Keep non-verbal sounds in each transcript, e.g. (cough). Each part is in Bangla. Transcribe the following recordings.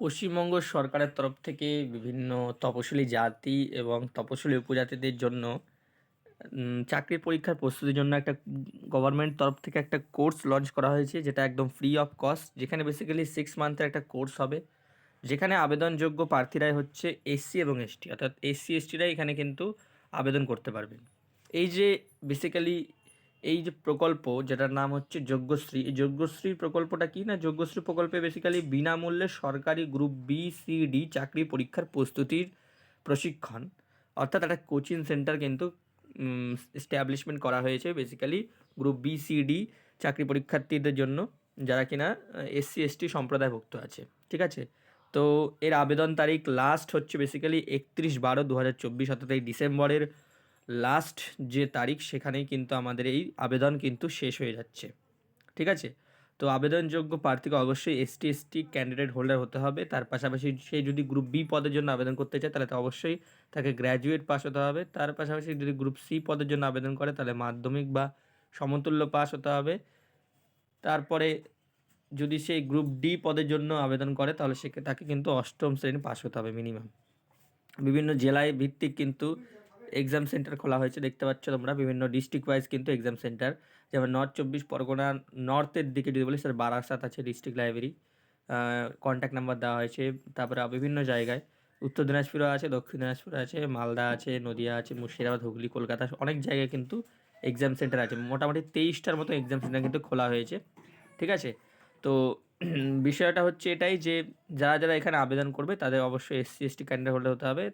পশ্চিমবঙ্গ সরকারের তরফ থেকে বিভিন্ন তপশিলি জাতি এবং তপশিলি উপজাতিদের জন্য চাকরির পরীক্ষার প্রস্তুতির জন্য একটা গভর্নমেন্ট তরফ থেকে একটা কোর্স লঞ্চ করা হয়েছে, যেটা একদম ফ্রি অফ কস্ট যেখানে বেসিক্যালি সিক্স মান্থের একটা কোর্স হবে। যেখানে আবেদনযোগ্য প্রার্থীরাই হচ্ছে এসসি এবং এসটি অর্থাৎ এসসি এসটিরাই এখানে কিন্তু আবেদন করতে পারবেন। এই যে বেসিক্যালি এই যে প্রকল্প, যেটার নাম হচ্ছে যজ্ঞশ্রী, এই যজ্ঞশ্রী প্রকল্পটা কি না? যজ্ঞশ্রী প্রকল্পে বেসিক্যালি বিনামূল্যে সরকারি গ্রুপ বি সি ডি চাকরি পরীক্ষার প্রস্তুতির প্রশিক্ষণ। অর্থাৎ একটা কোচিং সেন্টার কিন্তু এস্টাবলিশমেন্ট করা হয়েছে basically group B C D চাকরি পরীক্ষার্থীদের জন্য, যারা কিনা এসসি এসটি সম্প্রদায়ভুক্ত আছে। ঠিক আছে? তো এর আবেদন তারিখ লাস্ট হচ্ছে বেসিক্যালি একত্রিশ বারো দু হাজার চব্বিশ, অর্থাৎ এই ডিসেম্বরের লাস্ট যে তারিখ সেখানেই কিন্তু আমাদের এই আবেদন কিন্তু শেষ হয়ে যাচ্ছে। ঠিক আছে? তো আবেদনযোগ্য প্রার্থীকে অবশ্যই এসটি এসটি ক্যান্ডিডেট হোল্ডার হতে হবে। তার পাশাপাশি সে যদি গ্রুপ বি পদের জন্য আবেদন করতে চায়, তাহলে তো অবশ্যই তাকে গ্র্যাজুয়েট পাস হতে হবে। তার পাশাপাশি যদি গ্রুপ সি পদের জন্য আবেদন করে, তাহলে মাধ্যমিক বা সমতুল্য পাস হতে হবে। তারপরে যদি সেই গ্রুপ ডি পদের জন্য আবেদন করে, তাহলে সে তাকে কিন্তু অষ্টম শ্রেণি পাস হতে হবে মিনিমাম বিভিন্ন জেলায় ভিত্তিক কিন্তু এক্সাম সেন্টার খোলা হয়েছে, দেখতে পাচ্ছ তোমরা, বিভিন্ন ডিস্ট্রিক্ট ওয়াইজ কিন্তু এক্সাম সেন্টার যেমন নর্থ চব্বিশ পরগনা নর্থের দিকে যদি বলি স্যার বারাসাত আছে ডিস্ট্রিক্ট লাইব্রেরি কন্ট্যাক্ট নাম্বার দেওয়া হয়েছে। তারপরে বিভিন্ন জায়গায়, উত্তর দিনাজপুরও আছে, দক্ষিণ দিনাজপুর আছে, মালদা আছে, নদিয়া আছে, মুর্শিদাবাদ, হুগলি, কলকাতা, অনেক জায়গায় কিন্তু এক্সাম সেন্টার আছে। মোটামুটি তেইশটার মতো এক্সাম সেন্টার কিন্তু খোলা হয়েছে, ঠিক আছে? তো (clears throat) বিষয়টা হচ্ছে এটাই যে, যারা যারা এখানে আবেদন করবে, তাদের অবশ্যই এসসি এসটি ক্যান্ডিডেট হোল্ডার হতে হবে।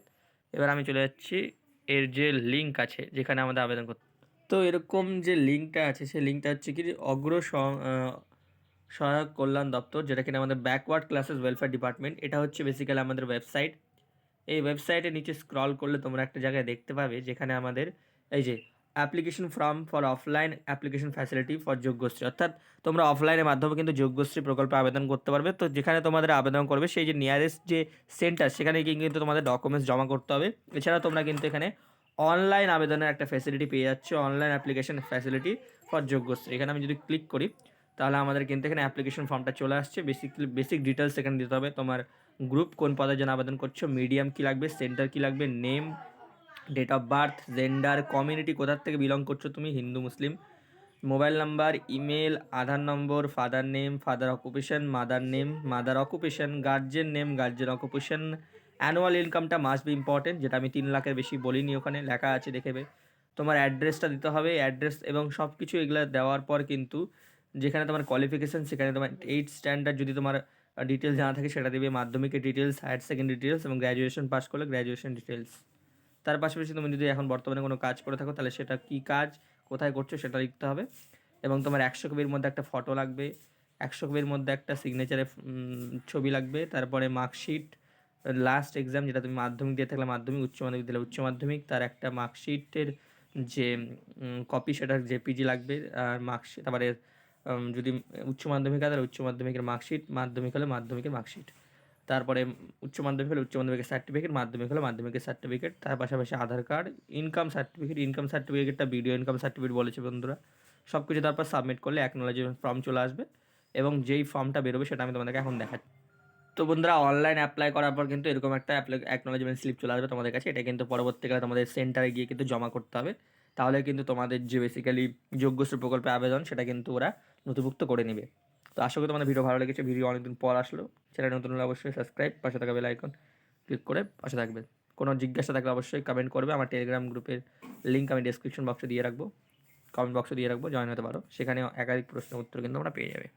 এবার আমি চলে যাচ্ছি এর যে লিঙ্ক আছে, যেখানে আমাদের আবেদন করতে তো এরকম যে লিঙ্কটা আছে, সেই লিঙ্কটা হচ্ছে কি অগ্র সহায়ক কল্যাণ দপ্তর, যেটা কিনা আমাদের ব্যাকওয়ার্ড ক্লাসেস ওয়েলফেয়ার ডিপার্টমেন্ট এটা হচ্ছে বেসিক্যালি আমাদের ওয়েবসাইট এই ওয়েবসাইটে নিচে স্ক্রল করলে তোমরা একটা জায়গায় দেখতে পাবে, যেখানে আমাদের এই যে application form for offline application facility for Yogyashree অর্থাৎ তোমরা অফলাইনের মাধ্যমে কিন্তু যোগ্যশ্রী প্রকল্পে আবেদন করতে পারবে। তো যেখানে তোমাদের আবেদন করবে, সেই যে নিয়ারেস্ট যে সেন্টার সেখানে গিয়ে কিন্তু তোমাদের ডকুমেন্টস জমা করতে হবে। এছাড়া তোমরা কিন্তু এখানে অনলাইন আবেদনের একটা ফ্যাসিলিটি পেয়ে যাচ্ছ online application facility for Yogyashree এখানে আমি যদি ক্লিক করি, তাহলে আমাদের কিন্তু এখানে অ্যাপ্লিকেশন ফর্মটা চলে আসছে। বেসিকলি বেসিক ডিটেলস এখানে দিতে হবে। তোমার গ্রুপ কোন পদের জন্য আবেদন করছ মিডিয়াম কী লাগবে সেন্টার কী লাগবে name date of birth gender community কোথার থেকে বিলং করছ তুমি? Hindu, Muslim. Mobile number email Aadhaar number father name father occupation mother name mother occupation guardian name guardian occupation annual ইনকামটা মাস্ট বি ইম্পর্টেন্ট যেটা আমি তিন লাখের বেশি বলিনি ওখানে, লেখা আছে দেখেবে তোমার অ্যাড্রেসটা দিতে হবে অ্যাড্রেস এবং সব কিছু এগুলো দেওয়ার পর কিন্তু যেখানে তোমার কোয়ালিফিকেশান সেখানে তোমার এইট স্ট্যান্ডার্ড যদি তোমার ডিটেলস জানা থাকে, সেটা দেবে মাধ্যমিকের ডিটেলস হায়ার সেকেন্ডারি ডিটেলস এবং গ্র্যাজুয়েশন পাস করলে গ্র্যাজুয়েশন ডিটেলস তার পাশাপাশি তুমি যদি এখন বর্তমানে কোনো কাজ করে থাকো, তাহলে সেটা কী কাজ, কোথায় করছ সেটা লিখতে হবে। এবং তোমার একশো কপির মধ্যে একটা ফটো লাগবে, একশো কপির মধ্যে একটা সিগনেচারে ছবি লাগবে, তারপরে মার্কশিট লাস্ট এক্সাম যেটা তুমি মাধ্যমিক দিয়ে থাকলে মাধ্যমিক, উচ্চ মাধ্যমিক দিলে উচ্চ মাধ্যমিক, তার একটা মার্কশিটের যে কপি সেটার জেপিজি লাগবে, আর মার্কশিট তারপরে যদি উচ্চ মাধ্যমিক হয় তাহলে উচ্চ মাধ্যমিকের মার্কশিট মাধ্যমিক হলে মাধ্যমিকের মার্কশিট তারপরে উচ্চ মাধ্যমিক হলে উচ্চ মাধ্যমিকের সার্টিফিকেট মাধ্যমিক হলে মাধ্যমিকের সার্টিফিকেট তার পাশাপাশি Aadhaar card income certificate income সার্টিফিকেটটা ভিডিও ইনকাম সার্টিফিকেট বলেছে বন্ধুরা। সব কিছু তারপর সাবমিট করলে অ্যাকনোলজমেন্ট ফর্ম চলে আসবে এবং যেই ফর্মটা বেরোবে সেটা আমি তোমাদেরকে এখন দেখাচ্ছি। তো বন্ধুরা অনলাইন অ্যাপ্লাই করার পর কিন্তু এরকম একটা অ্যাকনোলজমেন্ট স্লিপ চলে আসবে তোমাদের কাছে। এটা কিন্তু পরবর্তীকালে তোমাদের সেন্টারে গিয়ে কিন্তু জমা করতে হবে। তাহলে কিন্তু তোমাদের যে বেসিক্যালি যোগ্যশ্রী প্রকল্পে আবেদন সেটা কিন্তু ওরা নথিভুক্ত করে নেবে। তো আশা করি তোমাদের ভিডিও ভালো লেগেছে। ভিডিও অনেকদিন পর আসলো। চ্যানেল নতুন হলে অবশ্যই সাবস্ক্রাইব পাশে থাকা বেল আইকন ক্লিক করে পাশে থাকবে। কোনো জিজ্ঞাসা থাকলে অবশ্যই কমেন্ট করবে। আমার টেলিগ্রাম গ্রুপের লিঙ্ক আমি ডিসক্রিপশন বক্সে দিয়ে রাখব। কমেন্ট বক্সে দিয়ে রাখব জয়েন হতে পারো। সেখানে একাধিক প্রশ্নের উত্তর কিন্তু আমরা পেয়ে যাবে।